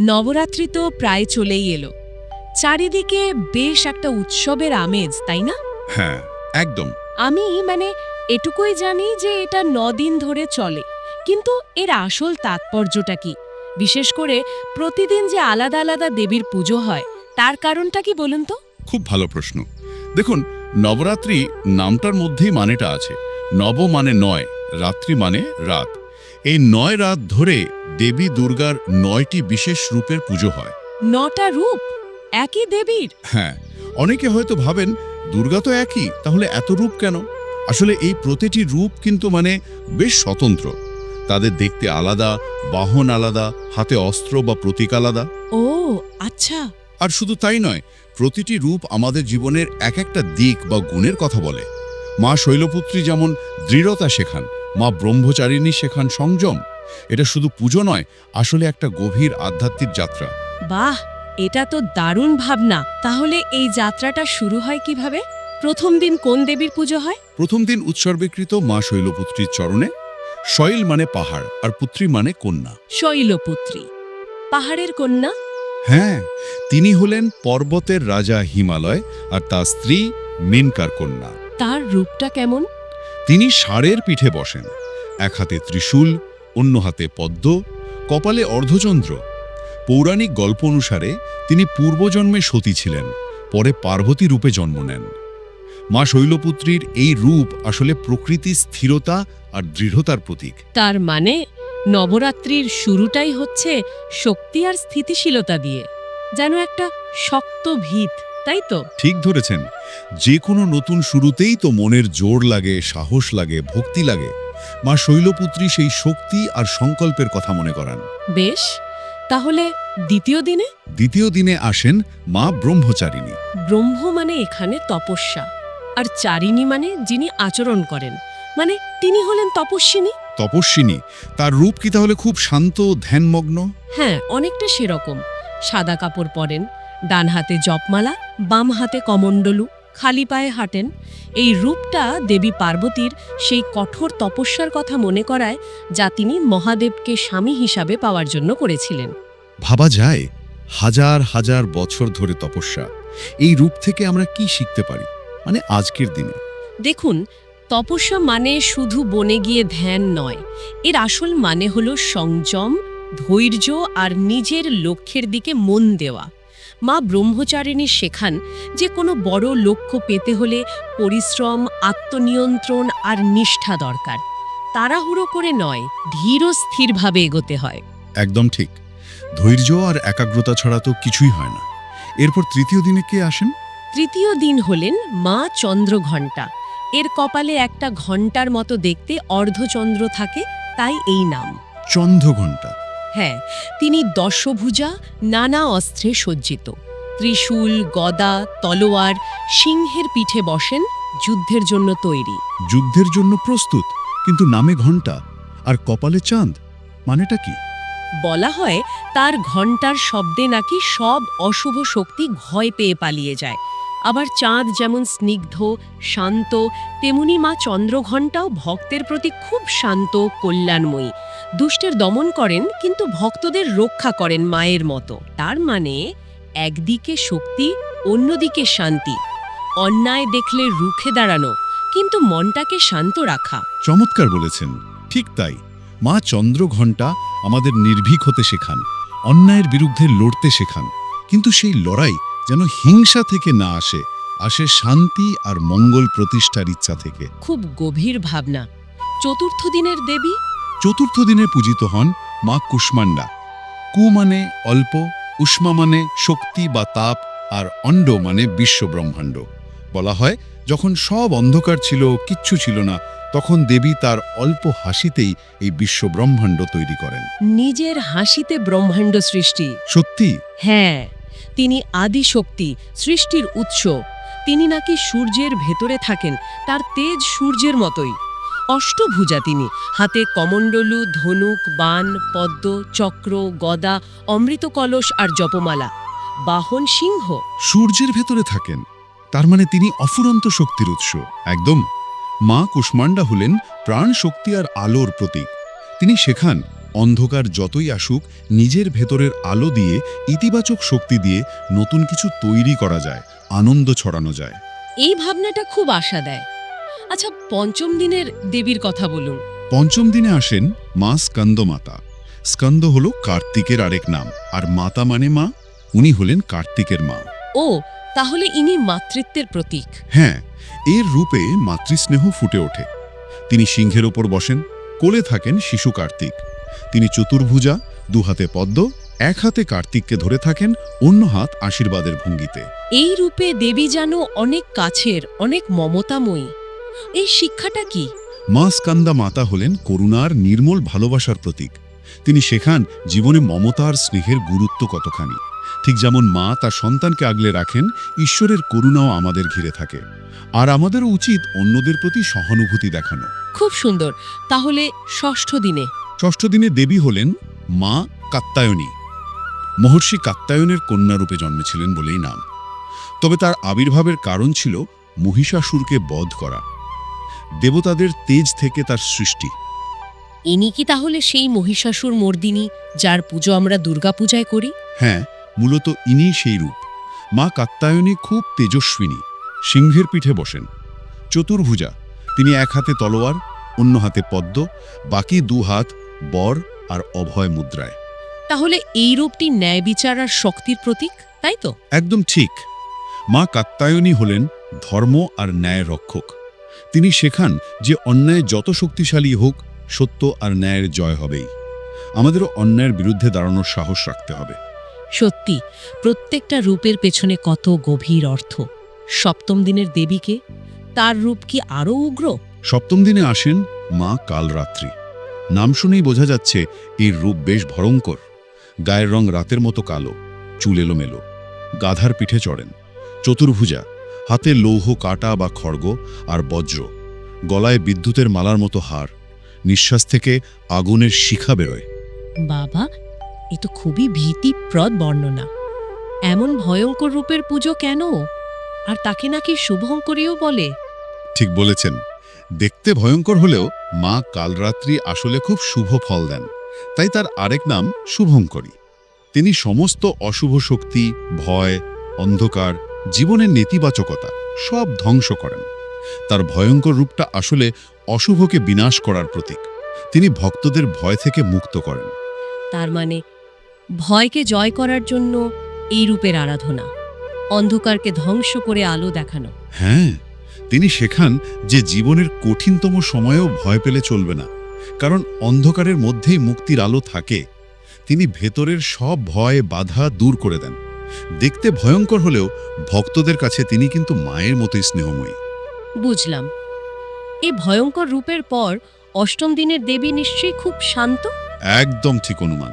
নবরাত্রি তো প্রায় চলেই এলো। চারিদিকে বেশ একটা উৎসবের আমেজ তাই না? হ্যাঁ একদম। আমি মানে এটুকুই জানি যে এটা দিন ধরে চলে। কিন্তু এর আসল তাৎপর্যটা কি? বিশেষ করে প্রতিদিন যে আলাদা আলাদা দেবীর পুজো হয় তার কারণটা কি বলুন তো? খুব ভালো প্রশ্ন। দেখুন নবরাত্রি নামটার মধ্যেই মানেটা আছে। নব মানে নয় রাত্রি মানে রাত। এই নয় রাত ধরে দেবী দুর্গার নয়টি বিশেষ রূপের পুজো হয়। নটা রূপ? একই দেবীর? হ্যাঁ অনেকে হয়তো ভাবেন দুর্গা তো একই তাহলে এত রূপ কেন? আসলে এই প্রতিটি রূপ কিন্তু মানে বেশ স্বতন্ত্র। তাদের দেখতে আলাদা বাহন আলাদা হাতে অস্ত্র বা প্রতীক আলাদা। ও আচ্ছা। আর শুধু তাই নয় প্রতিটি রূপ আমাদের জীবনের এক একটা দিক বা গুণের কথা বলে। মা শৈলপুত্রী যেমন দৃঢ়তা শেখান মা ব্রহ্মচারিণী শেখান সংযম। এটা শুধু পুজো নয় আসলে একটা গভীর আধ্যাত্মিক যাত্রা। বাহ এটা তো দারুণ ভাবনা। তাহলে এই যাত্রাটা শুরু হয় কীভাবে? প্রথম দিন কোন দেবীর পুজো হয়? প্রথম দিন উৎসর্গীকৃত মা শৈলপুত্রীর চরণে। শৈল মানে পাহাড় আর পুত্রী মানে কন্যা। শৈলপুত্রী। পাহাড়ের কন্যা? হ্যাঁ তিনি হলেন পর্বতের রাজা হিমালয় আর তার স্ত্রী মেনকার কন্যা। তার রূপটা কেমন? তিনি ষাঁড়ের পিঠে বসেন, এক হাতে ত্রিশূল, অন্য হাতে পদ্ম, কপালে অর্ধচন্দ্র। পৌরাণিক গল্প অনুসারে তিনি পূর্বজন্মে সতী ছিলেন, পরে পার্বতী রূপে জন্ম নেন। মা শৈলপুত্রীর এই রূপ আসলে প্রকৃতির স্থিরতা আর দৃঢ়তার প্রতীক। তার মানে নবরাত্রির শুরুটাই হচ্ছে শক্তি আর স্থিতিশীলতা দিয়ে, যেন একটা শক্ত ভিত। তাই তো? ঠিক ধরেছেন। যে কোনো নতুন শুরুতেই তো মনের জোর লাগে সাহস লাগে ভক্তি লাগে। মা শৈলপুত্রী সেই শক্তি আর সংকল্পের কথা মনে করান। বেশ তাহলে দ্বিতীয় দিনে? দ্বিতীয় দিনে আসেন মা ব্রহ্মচারিণী। ব্রহ্ম মানে এখানে তপস্যা আর চারিণী মানে যিনি আচরণ করেন। মানে তিনি হলেন তপস্বিনী? তপস্বিনী তার রূপ কি তাহলে খুব শান্ত ধ্যানমগ্ন? হ্যাঁ অনেকটা সেরকম। সাদা কাপড় পরেন ডান হাতে জপমালা বাম হাতে কমণ্ডলু খালি পায়ে হাঁটেন এই রূপটা দেবী পার্বতীর সেই কঠোর তপস্যার কথা মনে করায় যা তিনি মহাদেবকে স্বামী হিসাবে পাওয়ার জন্য করেছিলেন। ভাবা যায় হাজার হাজার বছর ধরে তপস্যা। এই রূপ থেকে আমরা কি শিখতে পারি? মানে আজকের দিনে। দেখুন তপস্যা মানে শুধু বনে গিয়ে ধ্যান নয়। এর আসল মানে হলো সংযম ধৈর্য আর নিজের লক্ষ্যের দিকে মন দেওয়া। মা ব্রহ্মচারিণী শেখান যে কোনো বড় লক্ষ্য পেতে হলে পরিশ্রম আত্মনিয়ন্ত্রণ আর নিষ্ঠা দরকার। তাড়াহুড়ো করে নয় ধীর স্থিরভাবে এগোতে হয়। একদম ঠিক। ধৈর্য আর একাগ্রতা ছাড়া তো কিছুই হয় না। এরপর তৃতীয় দিনে কে আসেন? তৃতীয় দিন হলেন মা চন্দ্রঘণ্টা। এর কপালে একটা ঘণ্টার মতো দেখতে অর্ধচন্দ্র থাকে তাই এই নাম। চন্দ্রঘণ্টা। হ্যাঁ তিনি দশভুজা নানা অস্ত্রে সজ্জিত। ত্রিশূল গদা তলোয়ার সিংহের পিঠে বসেন যুদ্ধের জন্য তৈরি। যুদ্ধের জন্য প্রস্তুত কিন্তু নামে ঘণ্টা। আর কপালে চাঁদ মানেটা কি? বলা হয় তার ঘণ্টার শব্দে নাকি সব অশুভ শক্তি ভয় পেয়ে পালিয়ে যায়। আবার চাঁদ যেমন স্নিগ্ধ, শান্ত, তেমনি মা চন্দ্রঘণ্টাও ভক্তের প্রতি খুব শান্ত, কল্যাণময়ী। দুষ্টের দমন করেন, কিন্তু ভক্তদের রক্ষা করেন মায়ের মতো। তার মানে একদিকে শক্তি, অন্যদিকে শান্তি। অন্যায় দেখলে রুখে দাঁড়ানো, কিন্তু মনটাকে শান্ত রাখা। চমৎকার বলেছেন। ঠিক তাই। মা চন্দ্রঘণ্টা আমাদের নির্ভীক হতে শেখান, অন্যায়ের বিরুদ্ধে লড়তে শেখান। কিন্তু সেই লড়াই যেন হিংসা থেকে না আসে আসে শান্তি আর মঙ্গল প্রতিষ্ঠার ইচ্ছা থেকে। খুব গভীর ভাবনা। চতুর্থ দিনের দেবী? চতুর্থ দিনে পূজিত হন মা কুষ্মান্ডা কু মানে অল্প উষ্মা মানে শক্তি বা তাপ আর অণ্ড মানে বিশ্ব ব্রহ্মাণ্ড বলা হয় যখন সব অন্ধকার ছিল কিচ্ছু ছিল না তখন দেবী তার অল্প হাসিতেই এই বিশ্ব ব্রহ্মাণ্ড তৈরি করেন। নিজের হাসিতে ব্রহ্মাণ্ড সৃষ্টি। সত্যি? হ্যাঁ। তিনি আদি শক্তি সৃষ্টির উৎস। তিনি নাকি সূর্যের ভেতরে থাকেন, তার তেজ সূর্যের মতোই। অষ্টভুজা তিনি, হাতে কমণ্ডলু, ধনুক বান পদ্ম, চক্র, গদা অমৃত কলস আর জপমালা। বাহন সিংহ। সূর্যের ভেতরে থাকেন, তার মানে তিনি অফুরন্ত শক্তির উৎস। একদম, মা কুষ্মান্ডা হলেন প্রাণ শক্তি আর আলোর প্রতীক। তিনি শেখান অন্ধকার যতই আসুক নিজের ভেতরের আলো দিয়ে ইতিবাচক শক্তি দিয়ে নতুন কিছু তৈরি করা যায় আনন্দ ছড়ানো যায়। এই ভাবনাটা খুব আশা দেয়। আচ্ছা পঞ্চম দিনের দেবীর কথা বলুন। পঞ্চম দিনে আসেন মা স্কন্দ মাতা স্কন্দ হল কার্তিকের আরেক নাম আর মাতা মানে মা উনি হলেন কার্তিকের মা। ও তাহলে ইনি মাতৃত্বের প্রতীক। হ্যাঁ এর রূপে মাতৃস্নেহ ফুটে ওঠে। তিনি সিংহের ওপর বসেন কোলে থাকেন শিশু কার্তিক। তিনি চতুর্ভুজা দুহাতে পদ্ম এক হাতে কার্তিককে ধরে থাকেন অন্য হাত আশীর্বাদের ভঙ্গিতে। এই রূপে দেবী যেন অনেক কাছের অনেক মমতাময়ী। এই শিক্ষাটা কি? মা স্কান্দা মাতা হলেন করুণার নির্মল ভালোবাসার প্রতীক। তিনি শেখান জীবনে মমতার স্নেহের গুরুত্ব কতখানি। ঠিক যেমন মা তার সন্তানকে আগলে রাখেন ঈশ্বরের করুণাও আমাদের ঘিরে থাকে। আর আমাদেরও উচিত অন্যদের প্রতি সহানুভূতি দেখানো। খুব সুন্দর। তাহলে ষষ্ঠ দিনে ষষ্ঠ দিনে দেবী হলেন মা কাত্তায়নী। মহর্ষি কাত্তায়নের কন্যারূপে জন্মেছিলেন বলেই নাম। তবে তার আবির্ভাবের কারণ ছিল মহিষাসুরকে বধ করা। দেবতাদের তেজ থেকে তার সৃষ্টি। ইনি কি তাহলে সেই মহিষাসুর মর্দিনী যার পুজো আমরা দুর্গাপূজায় করি? হ্যাঁ মূলত ইনি সেই রূপ। মা কাত্তায়নী খুব তেজস্বিনী সিংহের পিঠে বসেন। চতুর্ভুজা তিনি এক হাতে তলোয়ার অন্য হাতে পদ্ম বাকি দু হাত বর আর অভয় মুদ্রায়। তাহলে এই রূপটি ন্যায় বিচার আর শক্তির প্রতীক তাই তো? একদম ঠিক। মা কাত্তায়নী হলেন ধর্ম আর ন্যায় রক্ষক। তিনি শেখান যে অন্যায় যত শক্তিশালী হোক সত্য আর ন্যায়ের জয় হবেই। আমাদেরও অন্যায়ের বিরুদ্ধে দাঁড়ানোর সাহস রাখতে হবে। সত্যি প্রত্যেকটা রূপের পেছনে কত গভীর অর্থ। সপ্তম দিনের দেবীকে তার রূপ কি আরও উগ্র? সপ্তম দিনে আসেন মা কালরাত্রি। নাম শুনেই বোঝা যাচ্ছে এর রূপ বেশ ভয়ঙ্কর। গায়ের রং রাতের মতো কালো চুল এলোমেলো। গাধার পিঠে চড়েন। চতুর্ভুজা হাতে লৌহ কাটা বা খড়গ আর বজ্র। গলায় বিদ্যুতের মালার মতো হার। নিঃশ্বাস থেকে আগুনের শিখা বেরোয়। বাবা এ তো খুবই ভীতিপ্রদ বর্ণনা। এমন ভয়ঙ্কর রূপের পুজো কেন? আর তাকে নাকি শুভঙ্করীও বলে? ঠিক বলেছেন। দেখতে ভয়ঙ্কর হলেও মা কালরাত্রি আসলে খুব শুভ ফল দেন তাই তার আরেক নাম শুভঙ্করী। তিনি সমস্ত অশুভ শক্তি ভয় অন্ধকার জীবনের নেতিবাচকতা সব ধ্বংস করেন। তার ভয়ঙ্কর রূপটা আসলে অশুভকে বিনাশ করার প্রতীক। তিনি ভক্তদের ভয় থেকে মুক্ত করেন। তার মানে ভয়কে জয় করার জন্য এই রূপের আরাধনা অন্ধকারকে ধ্বংস করে আলো দেখানো। হ্যাঁ তিনি শেখান যে জীবনের কঠিনতম সময়েও ভয় পেলে চলবে না কারণ অন্ধকারের মধ্যেই মুক্তির আলো থাকে। তিনি ভেতরের সব ভয় বাধা দূর করে দেন। দেখতে ভয়ঙ্কর হলেও ভক্তদের কাছে তিনি কিন্তু মায়ের মতোই স্নেহময়ী। বুঝলাম। এই ভয়ঙ্কর রূপের পর অষ্টম দিনের দেবী নিশ্চয়ই খুব শান্ত? একদম ঠিক অনুমান।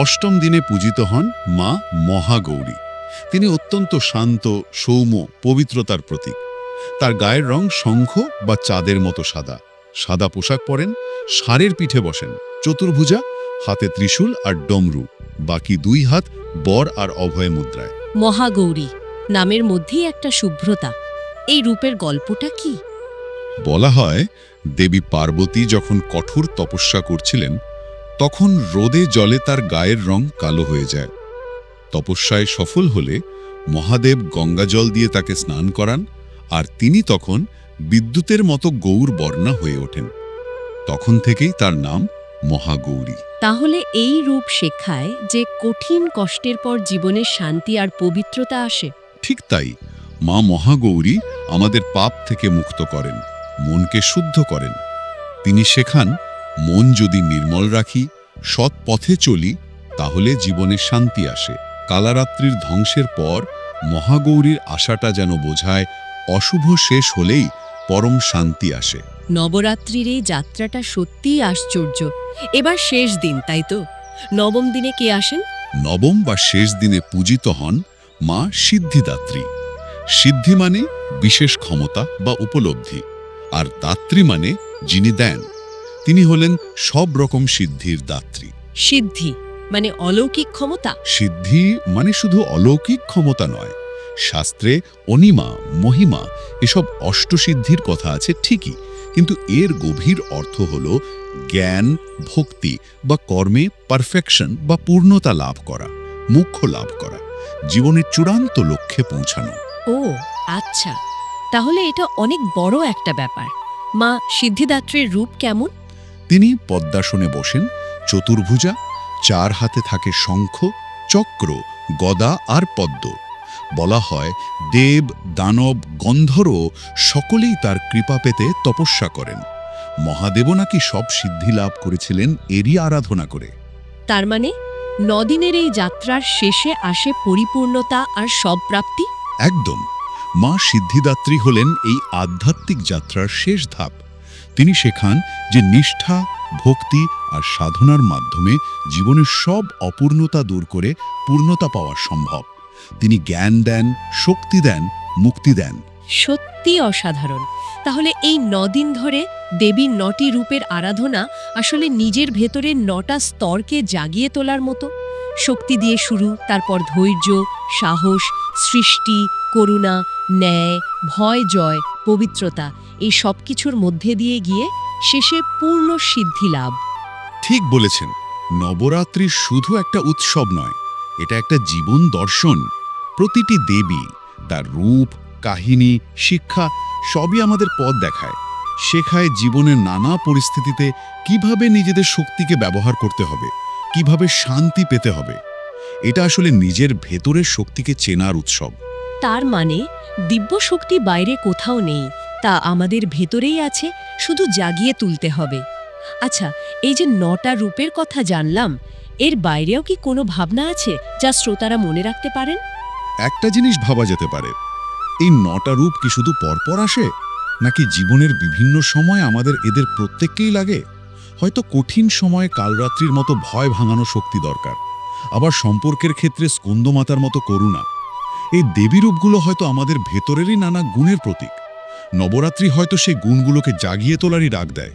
অষ্টম দিনে পূজিত হন মা মহাগৌরী। তিনি অত্যন্ত শান্ত সৌম্য পবিত্রতার প্রতীক। তার গায়ের রং শঙ্খ বা চাঁদের মতো সাদা। সাদা পোশাক পরেন ষাঁড়ের পিঠে বসেন চতুর্ভুজা হাতে ত্রিশূল আর ডমরু বাকি দুই হাত বর আর অভয় মুদ্রায়। মহাগৌরী নামের মধ্যেই একটা শুভ্রতা। এই রূপের গল্পটা কি? বলা হয় দেবী পার্বতী যখন কঠোর তপস্যা করছিলেন তখন রোদে জলে তার গায়ের রং কালো হয়ে যায়। তপস্যায় সফল হলে মহাদেব গঙ্গাজল দিয়ে তাকে স্নান করান আর তিনি তখন বিদ্যুতের মতো গৌর বর্ণা হয়ে ওঠেন। তখন থেকেই তার নাম মহাগৌরী। তাহলে এই রূপ শেখায় যে কঠিন কষ্টের পর জীবনে শান্তি আর পবিত্রতা আসে। ঠিক তাই মা মহাগৌরী আমাদের পাপ থেকে মুক্ত করেন মনকে শুদ্ধ করেন। তিনি শেখান মন যদি নির্মল রাখি সৎ পথে চলি তাহলে জীবনে শান্তি আসে। কালারাত্রির ধ্বংসের পর মহাগৌরীর আশাটা যেন বোঝায় অশুভ শেষ হলেই পরম শান্তি আসে। নবরাত্রির এই যাত্রাটা সত্যিই আশ্চর্য। এবার শেষ দিন তাই তো? নবম দিনে কে আসেন? নবম বা শেষ দিনে পূজিত হন মা সিদ্ধিদাত্রী। সিদ্ধি মানে বিশেষ ক্ষমতা বা উপলব্ধি আর দাত্রী মানে যিনি দেন। তিনি হলেন সব রকম সিদ্ধির দাত্রী। সিদ্ধি মানে অলৌকিক ক্ষমতা? সিদ্ধি মানে শুধু অলৌকিক ক্ষমতা নয় শাস্ত্রে অনিমা মহিমা এসব অষ্টসিদ্ধির কথা আছে ঠিকই কিন্তু এর গভীর অর্থ হল জ্ঞান ভক্তি বা কর্মে পারফেকশন বা পূর্ণতা লাভ করা মুখ্য লাভ করা জীবনের চূড়ান্ত লক্ষ্যে পৌঁছানো। ও আচ্ছা তাহলে এটা অনেক বড় একটা ব্যাপার। মা সিদ্ধিদাত্রীর রূপ কেমন? তিনি পদ্মাসনে বসেন চতুর্ভুজা চার হাতে থাকে শঙ্খ চক্র গদা আর পদ্ম। বলা হয় দেব দানব গন্ধর্ব সকলেই তার কৃপা পেতে তপস্যা করেন। মহাদেবও নাকি সব সিদ্ধি লাভ করেছিলেন এরই আরাধনা করে। তার মানে নদিনের এই যাত্রার শেষে আসে পরিপূর্ণতা আর সব প্রাপ্তি একদম। মা সিদ্ধিদাত্রী হলেন এই আধ্যাত্মিক যাত্রার শেষ ধাপ। তিনি শেখান যে নিষ্ঠা ভক্তি আর সাধনার মাধ্যমে জীবনের সব অপূর্ণতা দূর করে পূর্ণতা পাওয়া সম্ভব। তিনি জ্ঞান দেন শক্তি দেন মুক্তি দেন। সত্যি অসাধারণ। তাহলে এই নদিন ধরে দেবীর নটি রূপের আরাধনা আসলে নিজের ভেতরে নটা স্তরকে জাগিয়ে তোলার মতো? শক্তি দিয়ে শুরু তারপর ধৈর্য সাহস সৃষ্টি করুণা ন্যায় ভয় জয় পবিত্রতা এই সব কিছুর মধ্যে দিয়ে গিয়ে শেষে পূর্ণ সিদ্ধি লাভ। ঠিক বলেছেন। নবরাত্রি শুধু একটা উৎসব নয় এটা একটা জীবন দর্শন। প্রতিটি দেবী, তার রূপ, কাহিনী, শিক্ষা, সবই আমাদের পথ দেখায়। শেখায় জীবনের নানা পরিস্থিতিতে কীভাবে নিজেদের শক্তিকে ব্যবহার করতে হবে, কীভাবে শান্তি পেতে হবে। এটা আসলে নিজের ভেতরের শক্তিকে চেনার উৎসব। তার মানে দিব্য শক্তি বাইরে কোথাও নেই, তা আমাদের ভেতরেই আছে, শুধু জাগিয়ে তুলতে হবে। আচ্ছা এই যে নটা রূপের কথা জানলাম, এর বাইরেও কি কোনো ভাবনা আছে যা শ্রোতারা মনে রাখতে পারেন? একটা জিনিস ভাবা যেতে পারে। এই নটা রূপ কি শুধু পরপর আসে? নাকি জীবনের বিভিন্ন সময় আমাদের এদের প্রত্যেককেই লাগে? হয়তো কঠিন সময়ে কালরাত্রির মতো ভয় ভাঙানো শক্তি দরকার। আবার সম্পর্কের ক্ষেত্রে স্কন্দমাতার মতো করুণা। এই দেবী রূপগুলো হয়তো আমাদের ভেতরেরই নানা গুণের প্রতীক। নবরাত্রি হয়তো সেই গুণগুলোকে জাগিয়ে তোলারই ডাক দেয়।